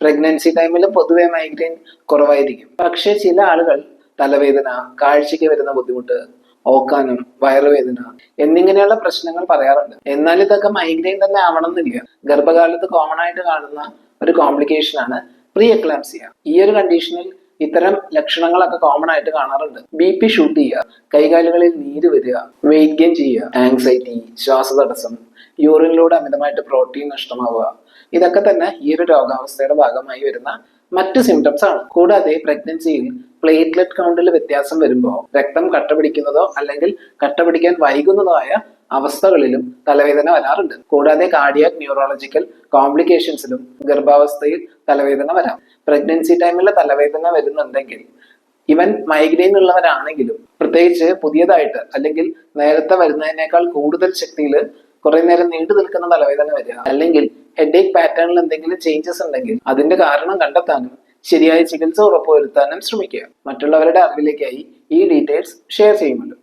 Pregnancy ടൈമിൽ പൊതുവെ migraine കുറവായിരിക്കും. പക്ഷേ ചില ആളുകൾ തലവേദന കാഴ്ചയ്ക്ക് വരുന്ന ബുദ്ധിമുട്ട് ഓക്കാനം വയറുവേദന എന്നിങ്ങനെയുള്ള പ്രശ്നങ്ങൾ പറയാറുണ്ട്. എന്നാൽ ഇതൊക്കെ മൈഗ്രെയിൻ തന്നെ ആവണമെന്നില്ല. ഗർഭകാലത്ത് കോമൺ ആയിട്ട് കാണുന്ന ഒരു കോംപ്ലിക്കേഷൻ ആണ് പ്രീ എക്ലാംസിയ ഈ ഒരു കണ്ടീഷനിൽ ഇത്തരം ലക്ഷണങ്ങളൊക്കെ കോമൺ ആയിട്ട് കാണാറുണ്ട്. ബി പി ഷൂട്ട് ചെയ്യുക കൈകാലുകളിൽ നീര് വരിക വെയിറ്റ് ഗെയിൻ ചെയ്യുക ആങ്സൈറ്റി ശ്വാസതടസ്സം യൂറിനിലൂടെ അമിതമായിട്ട് പ്രോട്ടീൻ നഷ്ടമാവുക. ഇതൊക്കെ തന്നെ ഈ ഒരു രോഗാവസ്ഥയുടെ ഭാഗമായി വരുന്ന മറ്റ് സിംറ്റംസ് ആണ്. കൂടാതെ പ്രഗ്നൻസിയിൽ പ്ലേറ്റ്ലെറ്റ് കൗണ്ടിൽ വ്യത്യാസം വരുമ്പോൾ രക്തം കട്ട പിടിക്കുന്നതോ അല്ലെങ്കിൽ കട്ട പിടിക്കാൻ വൈകുന്നതോ ആയ അവസ്ഥകളിലും തലവേദന വരാറുണ്ട്. കൂടാതെ കാർഡിയാക് ന്യൂറോളജിക്കൽ കോംപ്ലിക്കേഷൻസിലും ഗർഭാവസ്ഥയിൽ തലവേദന വരാം. പ്രഗ്നൻസി ടൈമിൽ തലവേദന വരുന്നുണ്ടെങ്കിൽ ഇവൻ മൈഗ്രെയിൻ ഉള്ളവരാണെങ്കിലും പ്രത്യേകിച്ച് പുതിയതായിട്ട് അല്ലെങ്കിൽ നേരത്തെ വരുന്നതിനേക്കാൾ കൂടുതൽ ശക്തിയിൽ കുറെ നേരം നീണ്ടു നിൽക്കുന്ന തലവേദന വരിക. അല്ലെങ്കിൽ ഹെഡേക്ക് പാറ്റേണിൽ എന്തെങ്കിലും ചേഞ്ചസ് ഉണ്ടെങ്കിൽ അതിന്റെ കാരണം കണ്ടെത്താനും ശരിയായ ചികിത്സ ഉറപ്പുവരുത്താനും ശ്രമിക്കുക. മറ്റുള്ളവരുടെ അറിവിലേക്കായി ഈ ഡീറ്റെയിൽസ് ഷെയർ ചെയ്യുമല്ലോ